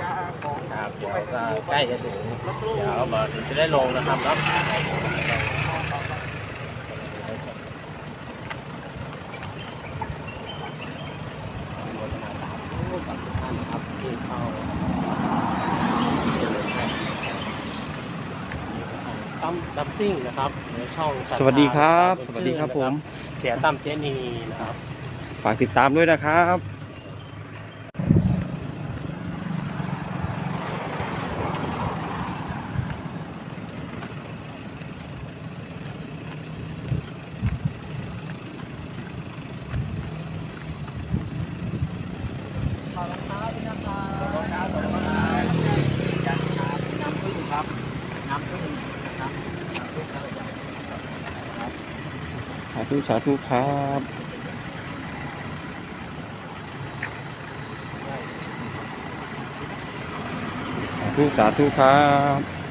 ครับเดี๋ยวก็ใกล้จะถึงเดี๋ยวบอสจะได้ลงนะครับเนาะกับทุกท่านนะครับที่เข้าตั้มดับซิ่งนะครับในช่องทธาสวัสดีครับเป็นสวัสดีครับชื่อผมนะเสียตั้มเจนีนะครับ ฝากติดตามด้วยนะครับน้ำพึ่งครับน้ำพึ่งน้ำน้ำพึ่งครับ สาธุสาธุครับสาธุสาธุครับ